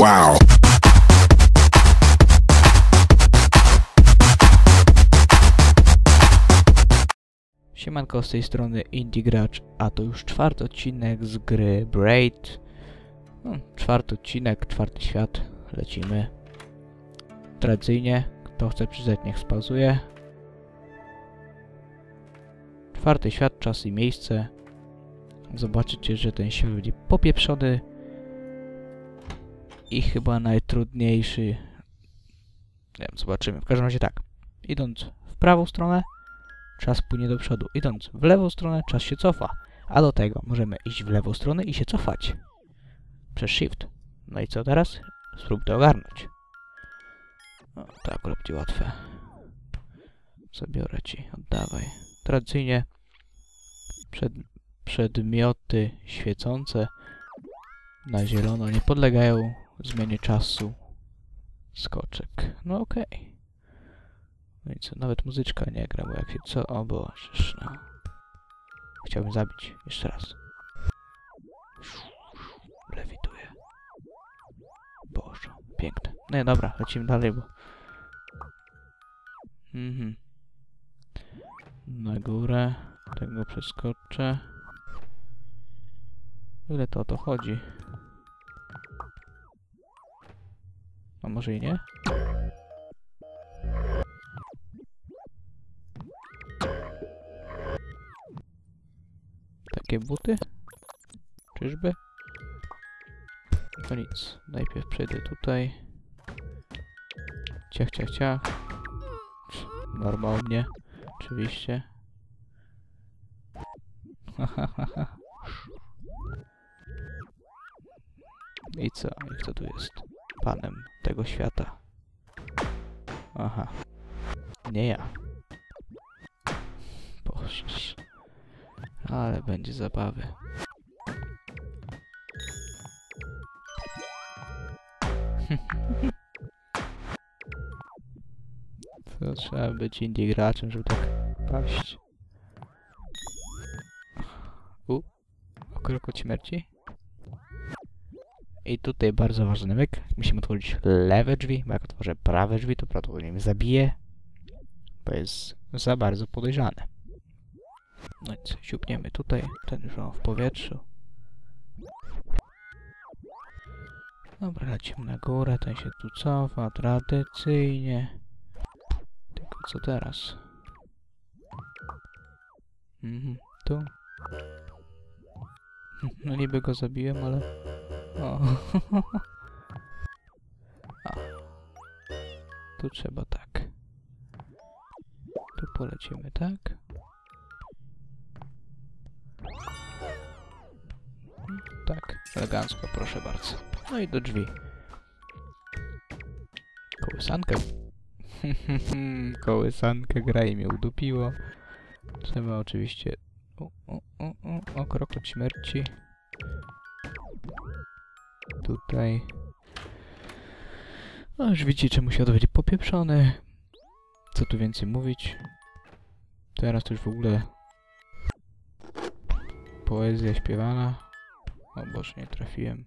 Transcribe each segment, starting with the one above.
Wow. Siemanko, z tej strony Indie Gracz, a to już czwarty odcinek z gry Braid. No, czwarty odcinek, czwarty świat, lecimy. Tradycyjnie, kto chce przyjrzeć, niech spauzuje. Czwarty świat, czas i miejsce. Zobaczycie, że ten świat będzie popieprzony. I chyba najtrudniejszy. Nie wiem, zobaczymy. W każdym razie tak. Idąc w prawą stronę, czas płynie do przodu. Idąc w lewą stronę, czas się cofa. A do tego możemy iść w lewą stronę i się cofać. Przez shift. No i co teraz? Spróbuj to ogarnąć. O, to akurat będzie łatwe. Zabiorę ci, oddawaj. Tradycyjnie przed, przedmioty świecące na zielono nie podlegają zmianie czasu skoczek. No okej. No i co, nawet muzyczka nie gra, bo jak się co... O bożeż, no. Chciałbym zabić. Jeszcze raz. Lewituje. Boże, piękne. Nie, dobra, lecimy dalej, bo... Mhm. Na górę. Tego przeskoczę. Ile to o to chodzi? Może i nie? Takie buty? Czyżby? To nic. Najpierw przejdę tutaj. Ciach, ciach, ciach. Normalnie. Oczywiście. I co? I tu jest? Panem tego świata. Aha. Nie ja. Boże. Ale będzie zabawy. To trzeba być indie graczem, żeby tak paść. U, okroko śmierci. I tutaj bardzo ważny myk. Musimy otworzyć lewe drzwi, bo jak otworzę prawe drzwi, to prawdopodobnie mnie zabije. Bo jest za bardzo podejrzane. No i co, siupniemy tutaj, ten już w powietrzu. Dobra, lecimy na górę, ten się tu cofa, tradycyjnie. Tylko co teraz? Mhm, tu. No niby go zabiłem, ale... O. A. Tu trzeba tak. Tu polecimy tak. Tak, elegancko, proszę bardzo. No i do drzwi. Kołysankę. Kołysankę gra i mnie udupiło. Trzeba oczywiście... O, o, o, o, o krok od śmierci. Tutaj. No już widzicie, czemu świat będzie popieprzony. Co tu więcej mówić? Teraz to już w ogóle... Poezja śpiewana. O Boże, nie trafiłem.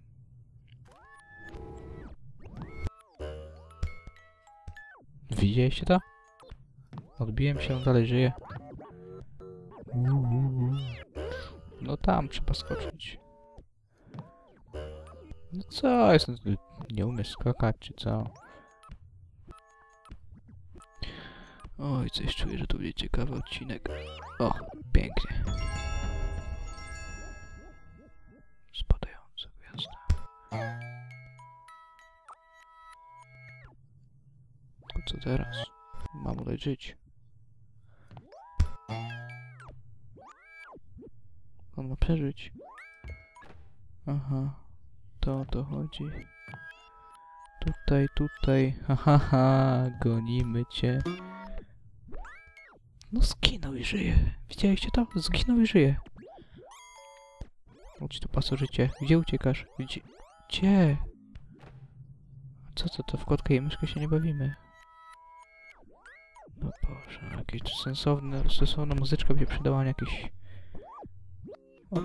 Widzieliście to? Odbiłem się, on dalej żyje. No tam trzeba skoczyć. No co, jestem... Nie umiesz skakać, czy co? Oj, coś czuję, że to będzie ciekawy odcinek. O, pięknie. Spadająca gwiazda. To co teraz? Mam żyć. On ma przeżyć. Aha. To o to chodzi. Tutaj, tutaj. Haha, ha, gonimy cię. No zginął i żyje. Widzieliście to? Zginął i żyje. Chodź tu pasożycie. Gdzie uciekasz? Gdzie? Gdzie? Co to, to w kotkę i myszkę się nie bawimy. No Boże, jakieś sensowne, sensowna muzyczka by się przydała, nie jakieś... Op.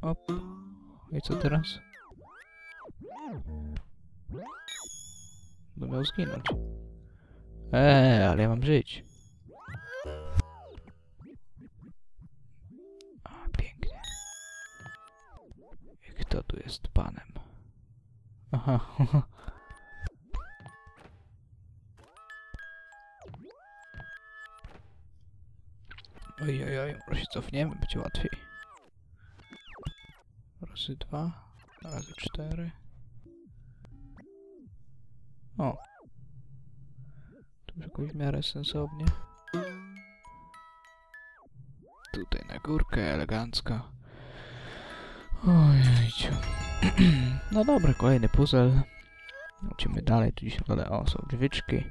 Op. I co teraz? No miał zginąć. Eee, ale ja mam żyć. A, pięknie. I kto tu jest panem? Aha. Oj, oj, oj, może się cofniemy, będzie łatwiej. Razy dwa, razy cztery. O. Tu już jakoś w miarę sensownie. Tutaj na górkę, elegancko. Ojejciu. no dobra, kolejny puzzle. Lecimy dalej, tu na dole, o, są drzwiczki.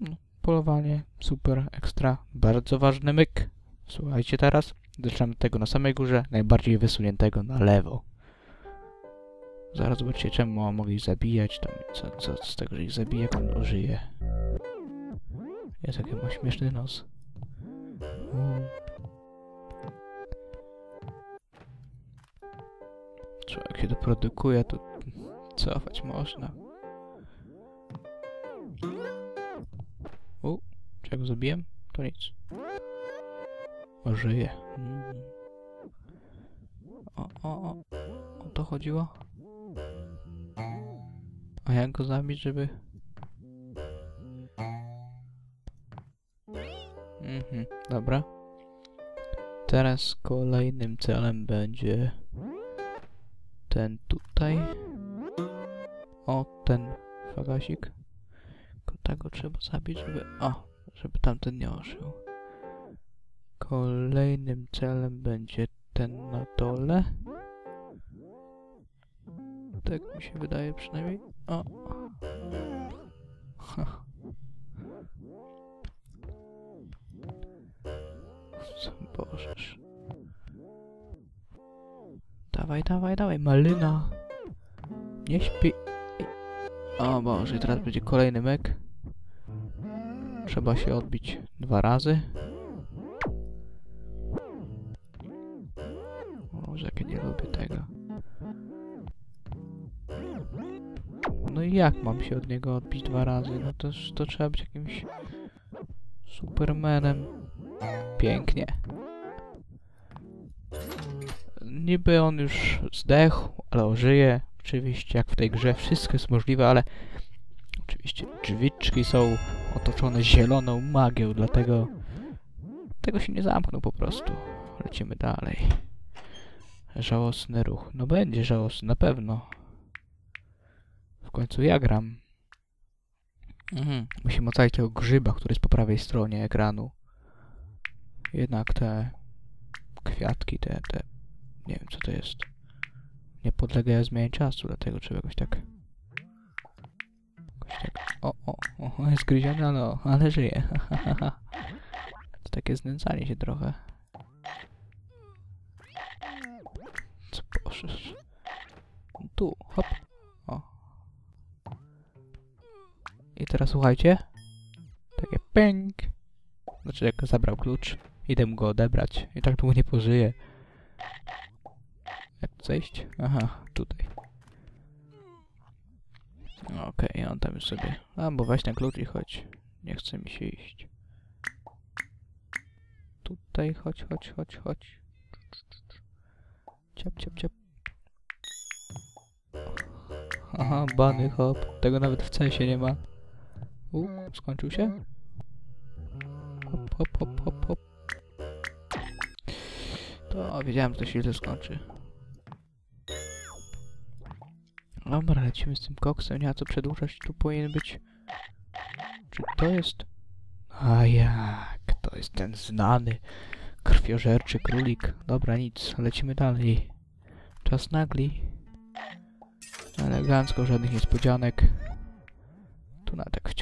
No, polowanie, super, ekstra, bardzo ważny myk. Słuchajcie teraz, zaczynamy tego na samej górze, najbardziej wysuniętego na lewo. Zaraz zobaczycie, czemu mogli zabijać, tam, co, co z tego, że ich zabije, jak on żyje. Jest jaki ma śmieszny nos. Człowiek się doprodukuje, to cofać można. U, czego zabiłem? To nic. Żyje. O, o, o. O to chodziło? A jak go zabić, żeby... Mhm, dobra. Teraz kolejnym celem będzie ten tutaj. O, ten fagasik. Tylko tego trzeba zabić, żeby... O, żeby tamten nie oszył. Kolejnym celem będzie ten na dole. Tak mi się wydaje przynajmniej. O. Ha. Co Bożeż. Dawaj, dawaj, dawaj, malina. Nie śpi. O Boże, teraz będzie kolejny mek. Trzeba się odbić dwa razy. Jak mam się od niego odbić dwa razy? No to, to trzeba być jakimś Supermanem. Pięknie. Niby on już zdechł, ale ożyje. Oczywiście, jak w tej grze, wszystko jest możliwe, ale oczywiście drzwiczki są otoczone zieloną magią, dlatego tego się nie zamknął po prostu. Lecimy dalej. Żałosny ruch. No będzie żałosny, na pewno. W końcu ja gram. Mhm. Musimy ocalić tego grzyba, który jest po prawej stronie ekranu. Jednak te kwiatki, te, te... Nie wiem co to jest. Nie podlegają zmianie czasu, dlatego trzeba jakoś tak... Jakoś tak... O, o, o, jest gryziony, no, ale żyje. to takie znęcanie się trochę. Słuchajcie. Takie pęk. Znaczy jak zabrał klucz. Idę mu go odebrać. I tak długo nie pożyje. Jak zejść? Aha, tutaj. Okej, on tam już sobie... A, bo na klucz i chodź. Nie chce mi się iść. Tutaj, chodź, chodź, chodź, chodź. Ciap, ciap, ciap. Aha, bany hop. Tego nawet w sensie nie ma. U, skończył się? Hop, hop, hop, hop, hop. To wiedziałem, że to się źle skończy. Dobra, lecimy z tym koksem, nie ma co przedłużać, tu powinien być... Czy to jest... A jak, to jest ten znany krwiożerczy królik. Dobra, nic, lecimy dalej. Czas nagli. Elegancko, żadnych niespodzianek.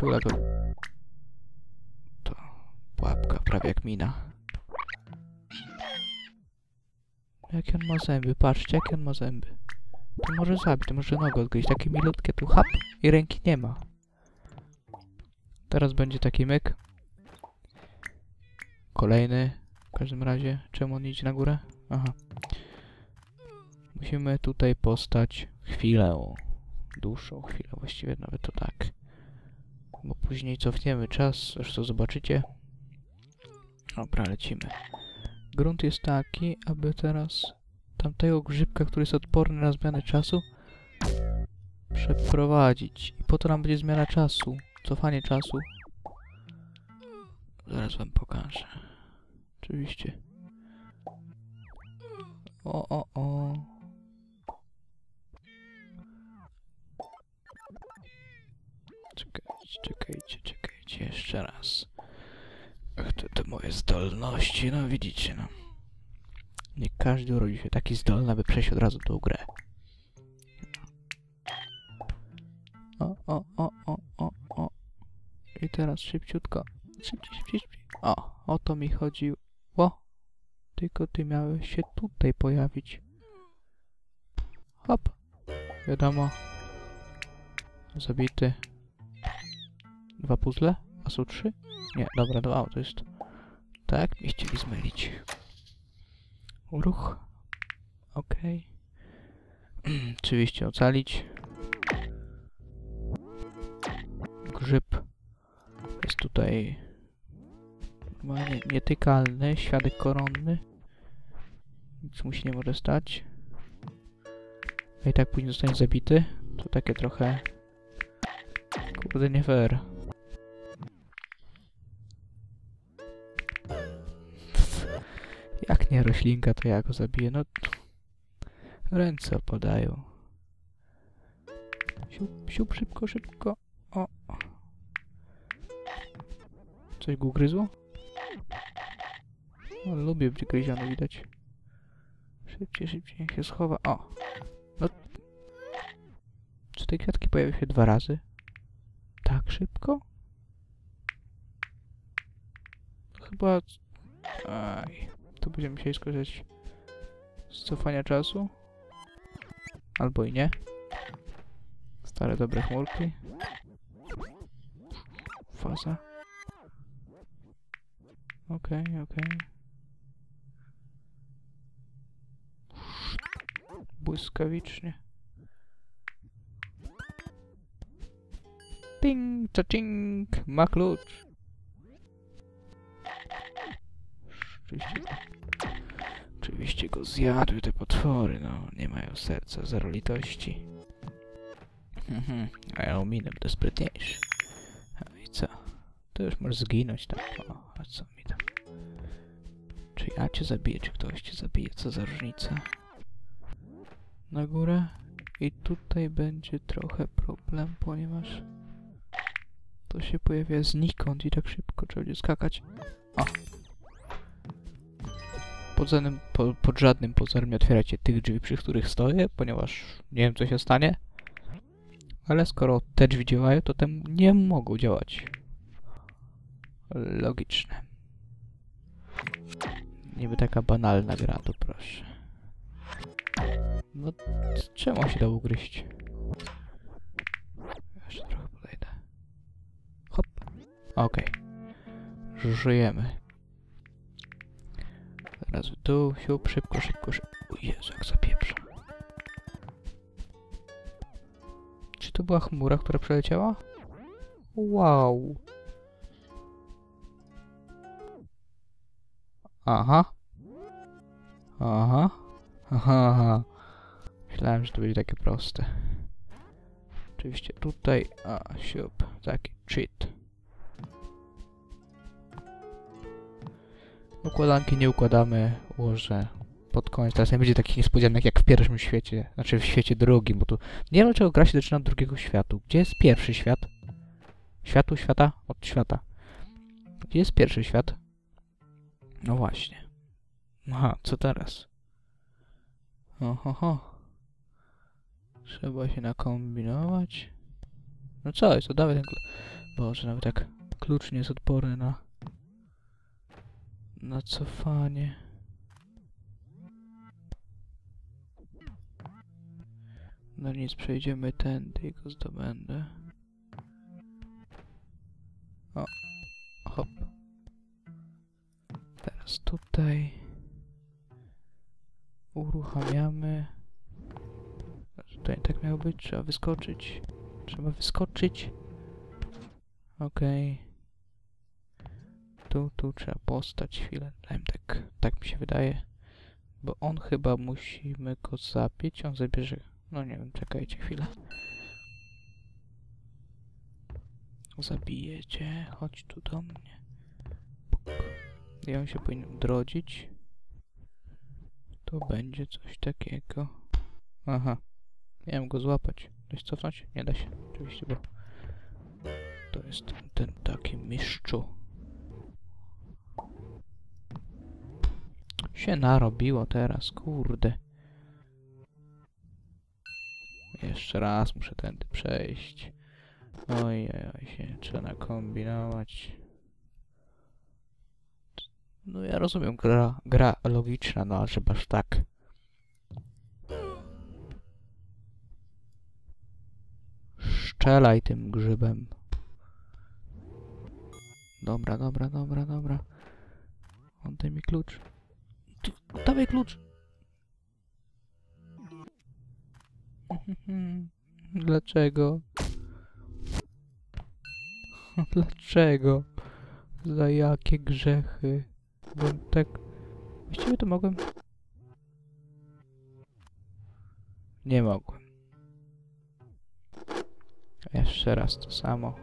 Wciula go... To pułapka, prawie jak mina. Jakie on ma zęby, patrzcie, jakie on ma zęby. To może zabić, to może nogę odgryźć. Takie milutkie tu, hap, i ręki nie ma. Teraz będzie taki myk. Kolejny. W każdym razie, czemu on idzie na górę? Aha. Musimy tutaj postać chwilę. Dłuższą chwilę, właściwie nawet to tak. Bo później cofniemy czas, zresztą zobaczycie. Dobra, lecimy. Grunt jest taki, aby teraz tamtego grzybka, który jest odporny na zmianę czasu, przeprowadzić. I po to nam będzie zmiana czasu, cofanie czasu. Zaraz wam pokażę. Oczywiście. O, o, o. Czekajcie, czekajcie, czekajcie, jeszcze raz. Ach, to te moje zdolności, no widzicie, no. Nie każdy urodzi się taki zdolny, aby przejść od razu tą grę. O, o, o, o, o, o. I teraz szybciutko. Szybciej, szybciej, szybciej. O, o to mi chodziło. Tylko ty miałeś się tutaj pojawić. Hop. Wiadomo. Zabity. Dwa puzzle? A są trzy? Nie, dobra, dwa, to jest... Tak, mnie chcieli zmylić. Ruch. Okej. Oczywiście ocalić. Grzyb jest tutaj normalnie nietykalny, świadek koronny. Nic mu się nie może stać. A i tak później zostanie zabity. To takie trochę... Kurde, nie fair. Jak nie roślinka, to ja go zabiję. No... Ręce opadają. Siup, siup, szybko, szybko. O. Coś go ugryzło? O, lubię być gryziony, widać. Szybciej, szybciej, niech się schowa. O! No... Czy te kwiatki pojawią się dwa razy? Tak szybko? Chyba... Aj... To będziemy musieli skorzystać z cofania czasu. Albo i nie. Stare dobre chmurki. Faza. Okej, okay, okej. Okay. Błyskawicznie. Ting, czacing, ma klucz. Oczywiście, oczywiście go zjadły te potwory, no. Nie mają serca, zero litości. Mhm, a ja ominem to sprytniejszy. A i co? To już możesz zginąć tam. O, a co mi tam? Czy ja cię zabiję, czy ktoś cię zabije? Co za różnica? Na górę. I tutaj będzie trochę problem, ponieważ to się pojawia znikąd i tak szybko trzeba będzie skakać. O! Pod żadnym, po, pod żadnym pozorem nie otwieracie tych drzwi, przy których stoję, ponieważ nie wiem co się stanie. Ale skoro te drzwi działają, to te nie mogą działać. Logiczne. Niby taka banalna gra, to proszę. No, czemu się dało ugryźć? Jeszcze trochę podejdę. Hop. Okej. Okay. Żyjemy. Teraz w dół, szybko, szybko, szybko. O Jezu, jak zapieprza. Czy to była chmura, która przeleciała? Wow. Aha. Aha. Aha, aha. Myślałem, że to będzie takie proste. Oczywiście tutaj, a siup, taki cheat. Układanki nie układamy, ułożę pod koniec. Teraz nie będzie takich niespodzianek jak w pierwszym świecie, znaczy w świecie drugim, bo tu nie wiem dlaczego gra się zaczyna od drugiego światu. Gdzie jest pierwszy świat? Światu, świata? Od świata. Gdzie jest pierwszy świat? No właśnie. Aha, co teraz? Oho, ho. Trzeba się nakombinować. No co jest, to dawaj ten klucz. Boże, nawet jak klucz nie jest odporny na... Na cofanie. No nic, przejdziemy tędy i go zdobędę. O, hop. Teraz tutaj uruchamiamy nie tak miało być, trzeba wyskoczyć. Trzeba wyskoczyć. Okej. Tu, tu trzeba postać chwilę. Tak, tak mi się wydaje. Bo on chyba musimy go zabić. On zabierze. No nie wiem, czekajcie chwilę. Zabijecie. Chodź tu do mnie. I on się powinien drodzić. To będzie coś takiego. Aha. Miałem go złapać. Da cofnąć? Nie da się. Oczywiście, bo to jest ten taki mistrzu. Się narobiło teraz, kurde. Jeszcze raz muszę tędy przejść. Oj, oj, się trzeba nakombinować. No ja rozumiem, gra, gra logiczna, no ale aż tak. Szczelaj tym grzybem. Dobra, dobra, dobra, dobra. Oddaj mi klucz. Dawaj klucz. Dlaczego? Dlaczego? Za jakie grzechy? Bo tak... Właściwie to mogłem... Nie mogłem. Jeszcze raz to samo.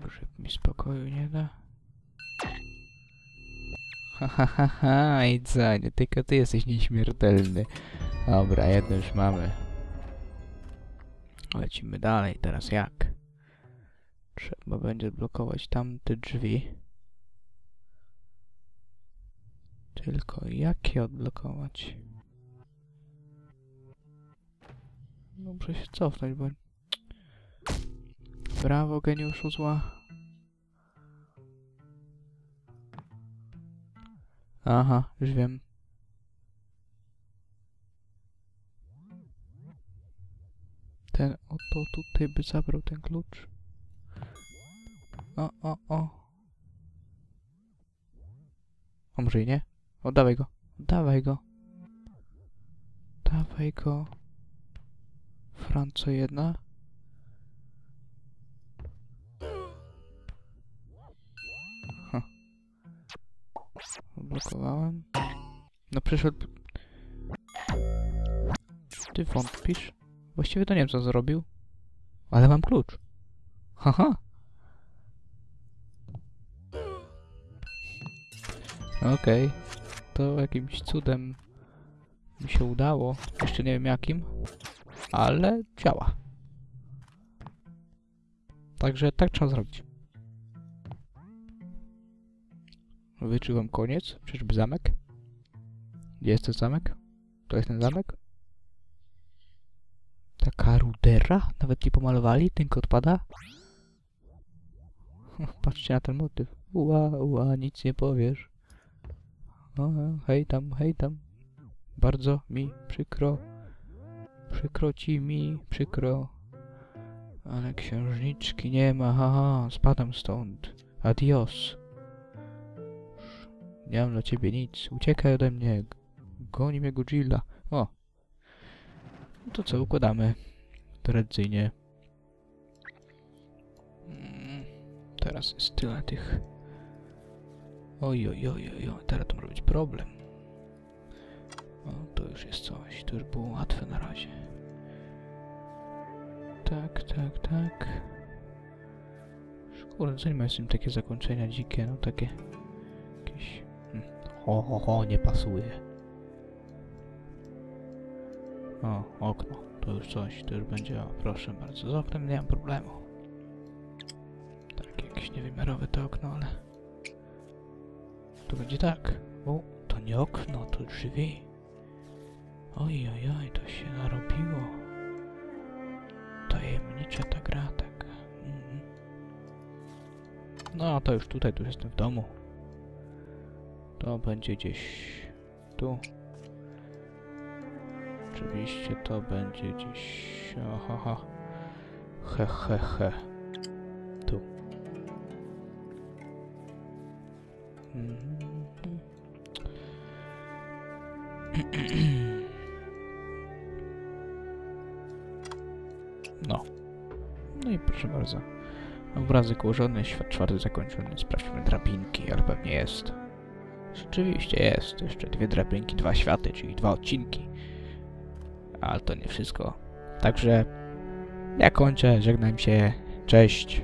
Grzyb mi spokoju nie da. Ha ha ha ha, tylko ty jesteś nieśmiertelny. Dobra, jedno już mamy. Lecimy dalej, teraz jak? Trzeba będzie blokować tamte drzwi. Tylko jak je odblokować? Muszę się cofnąć, bo... Brawo, geniuszu zła. Aha, już wiem. Ten oto tutaj by zabrał ten klucz. O, o, o. A może i nie? Oddawaj go. Oddawaj go. Dawaj go. Franco jedna. Blokowałem. No przyszedł... Ty wątpisz? Właściwie to nie wiem co zrobił. Ale mam klucz. Haha. Okej. To jakimś cudem mi się udało. Jeszcze nie wiem jakim. Ale działa. Także tak trzeba zrobić. Wyczułem koniec. Czyżby zamek? Gdzie jest ten zamek? To jest ten zamek? Taka rudera? Nawet nie pomalowali? Tylko odpada? Patrzcie na ten motyw. Ua, ua, nic nie powiesz. Hej tam, hej tam. Bardzo mi przykro. Przykro ci mi, przykro. Ale księżniczki nie ma, haha, spadam stąd. Adios. Nie mam dla ciebie nic. Uciekaj ode mnie. Goni mnie Godzilla. O. No to co, układamy. Tradycyjnie. Mm, Teraz jest tyle tych... Oj, oj, oj, oj, oj, teraz to może być problem. O, to już jest coś, to już było łatwe na razie. Tak, tak, tak. Kurde, co nie ma z takie zakończenia dzikie, no takie... Ho, ho, ho, nie pasuje. O, okno. To już coś, to już będzie, o, proszę bardzo. Z oknem nie mam problemu. Tak, jakieś niewymiarowe to okno, ale... To będzie tak. O, to nie okno, to drzwi. Oj, oj, oj, to się narobiło. Tajemnicza ta gra, tak. Mhm. No, to już tutaj, tu jestem w domu. To będzie gdzieś tu. Oczywiście to będzie gdzieś... Aha, he, he, he. Tu. No. No i proszę bardzo. Obrazek ułożony, świat czwarty zakończony. Sprawdźmy drabinki, ale pewnie jest. Rzeczywiście jest. Jeszcze dwie drabinki, dwa światy, czyli dwa odcinki. Ale to nie wszystko. Także ja kończę, żegnam się. Cześć.